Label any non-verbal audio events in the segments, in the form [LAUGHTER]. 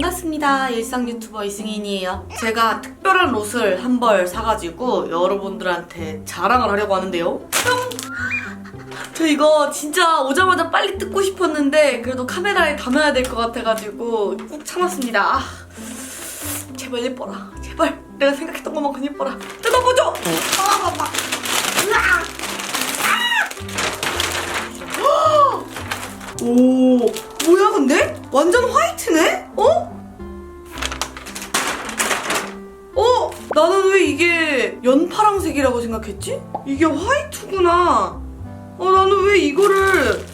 반갑습니다. 일상 유튜버 이승인이에요. 제가 특별한 옷을 한 벌 사가지고 여러분들한테 자랑을 하려고 하는데요. 뿅! 저 이거 진짜 오자마자 빨리 뜯고 싶었는데 그래도 카메라에 담아야 될 것 같아가지고 꾹 참았습니다. 아, 제발 예뻐라. 제발 내가 생각했던 것만큼 예뻐라. 뜯어보죠. 아. 으아! 아! 오, 뭐야 근데? 완전 화이트네? 나는 왜 이게 연파랑색이라고 생각했지? 이게 화이트구나. 어, 나는 왜 이거를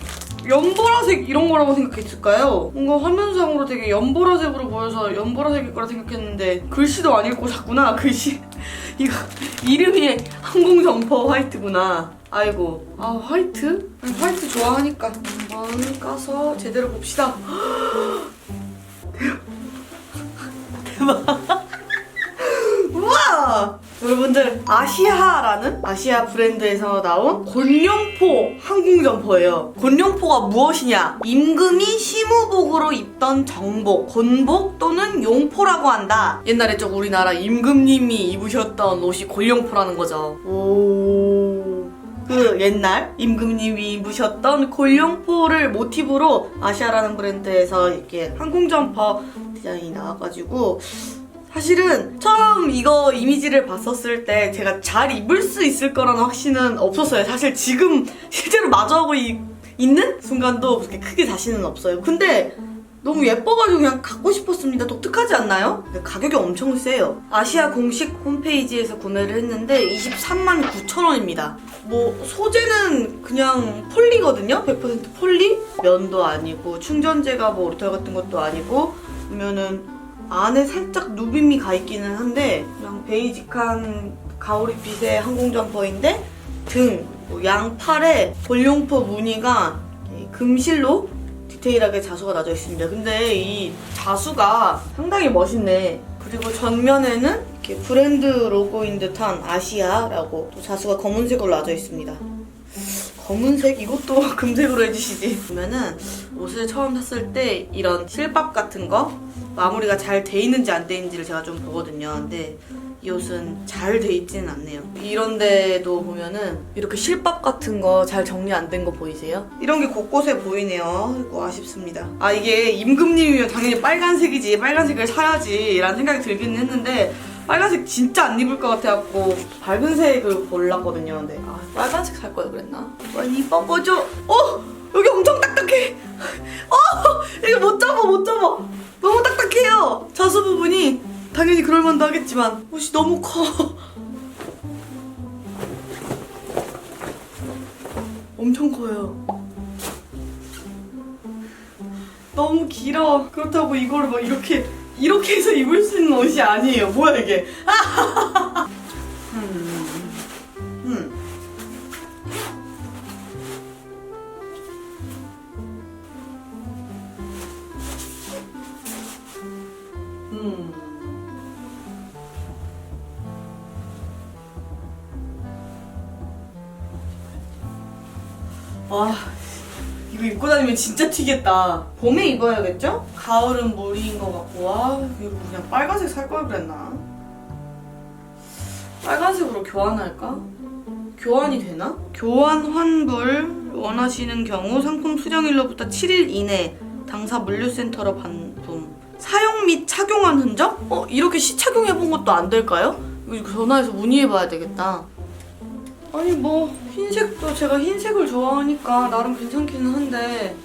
연보라색 이런 거라고 생각했을까요? 뭔가 화면상으로 되게 연보라색으로 보여서 연보라색일 거라 생각했는데 글씨도 안 읽고 샀구나 글씨 [LAUGHS] 이거 이름이 항공점퍼 화이트구나 아이고 아 화이트? 화이트 좋아하니까 한번 까서 제대로 봅시다 [GASPS] 대박 [LAUGHS] 여러분들 아시아라는 아시아 브랜드에서 나온 곤룡포 항공 점퍼예요. 곤룡포가 무엇이냐? 임금이 시무복으로 입던 정복, 곤복 또는 용포라고 한다. 옛날에 저 우리나라 임금님이 입으셨던 옷이 곤룡포라는 거죠. 오. 그 옛날 임금님이 입으셨던 곤룡포를 모티브로 아시아라는 브랜드에서 이렇게 항공 점퍼 디자인이 나와가지고 사실은 처음 이거 이미지를 봤었을 때 제가 잘 입을 수 있을 거라는 확신은 없었어요. 사실 지금 실제로 마주하고 이- 있는 순간도 그렇게 크게 자신은 없어요. 근데 너무 예뻐가지고 그냥 갖고 싶었습니다. 독특하지 않나요? 가격이 엄청 세요. 아시아 공식 홈페이지에서 구매를 했는데 23만 9천 원입니다. 뭐 소재는 그냥 폴리거든요. 100% 폴리? 면도 아니고 충전재가 뭐 오리털 같은 것도 아니고 보면은 안에 살짝 누빔이 가 있기는 한데 그냥 베이직한 가오리빛의 항공 점퍼인데 등, 뭐 양팔에 볼룡포 무늬가 금실로 디테일하게 자수가 나져 있습니다. 근데 이 자수가 상당히 멋있네. 그리고 전면에는 이렇게 브랜드 로고인 듯한 아시아라고 또 자수가 검은색으로 나져 있습니다. 검은색 이것도 [LAUGHS] 금색으로 해주시지. 보면은 옷을 처음 샀을 때 이런 실밥 같은 거 마무리가 잘 돼 있는지 안 돼 있는지를 제가 좀 보거든요. 근데 이 옷은 잘 돼 있지는 않네요. 이런 데도 보면은 이렇게 실밥 같은 거 잘 정리 안 된 거 보이세요? 이런 게 곳곳에 보이네요. 이거 아쉽습니다. 아 이게 임금님이면 당연히 빨간색이지 빨간색을 사야지 라는 생각이 들기는 했는데 빨간색 진짜 안 입을 것 같아갖고 밝은 색을 골랐거든요. 근데 아, 빨간색 살 걸 그랬나? 빨리 입어보죠. 어 여기 엄청 딱딱해. 어 이거 못 잡아 못 잡아. 너무 딱딱해요. 자수 부분이 당연히 그럴만도 하겠지만 옷이 너무 커. 엄청 커요. 너무 길어. 그렇다고 이거를 막 이렇게 이렇게 해서 입을 수 있는 옷이 아니에요. 뭐야 이게? 음. 음. 음. 와, 이거 입고 다니면 진짜 튀겠다. 봄에 입어야겠죠? 가을은 무리인 것 같고, 와, 이거 그냥 빨간색 살 걸 그랬나? 빨간색으로 교환할까? 교환이 되나? 교환 환불 원하시는 경우 상품 수령일로부터 7일 이내 당사 물류센터로 반품. 사용 및 착용한 흔적? 어, 이렇게 시착용해본 것도 안 될까요? 전화해서 문의해봐야 되겠다. 아니 뭐 흰색도 제가 흰색을 좋아하니까 나름 괜찮기는 한데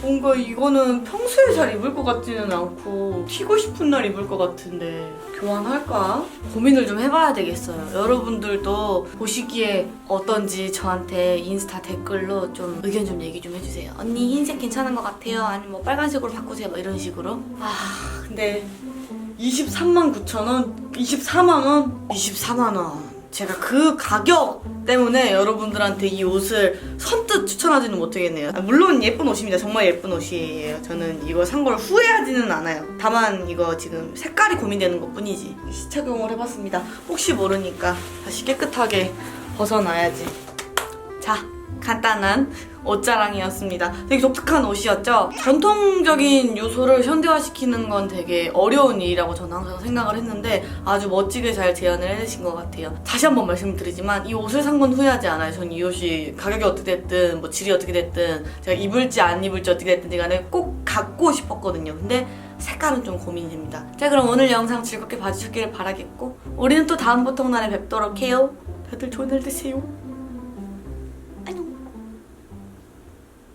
뭔가 이거는 평소에 잘 입을 것 같지는 않고 튀고 싶은 날 입을 것 같은데 교환할까? 고민을 좀 해봐야 되겠어요. 여러분들도 보시기에 어떤지 저한테 인스타 댓글로 좀 의견 좀 얘기 좀 해주세요. 언니 흰색 괜찮은 것 같아요. 아니면 뭐 빨간색으로 바꾸세요. 뭐 이런 식으로. 아 근데 23만 9천 원, 24만 원, 24만 원. 제가 그 가격 때문에 여러분들한테 이 옷을 선뜻 추천하지는 못하겠네요. 아, 물론 예쁜 옷입니다. 정말 예쁜 옷이에요. 저는 이거 산 걸 후회하지는 않아요. 다만 이거 지금 색깔이 고민되는 것 뿐이지. 시착용을 해봤습니다. 혹시 모르니까 다시 깨끗하게 벗어놔야지. 자, 간단한 옷자랑이었습니다. 되게 독특한 옷이었죠? 전통적인 요소를 현대화시키는 건 되게 어려운 일이라고 저는 항상 생각을 했는데 아주 멋지게 잘 재현을 해내신 것 같아요. 다시 한번 말씀드리지만 이 옷을 산 건 후회하지 않아요. 전이 옷이 가격이 어떻게 됐든 뭐 질이 어떻게 됐든 제가 입을지 안 입을지 어떻게 됐든 간에 꼭 갖고 싶었거든요. 근데 색깔은 좀 고민이 됩니다. 자 그럼 오늘 영상 즐겁게 봐주셨기를 바라겠고 우리는 또 다음 보통날에 뵙도록 해요. 다들 좋은 날 되세요.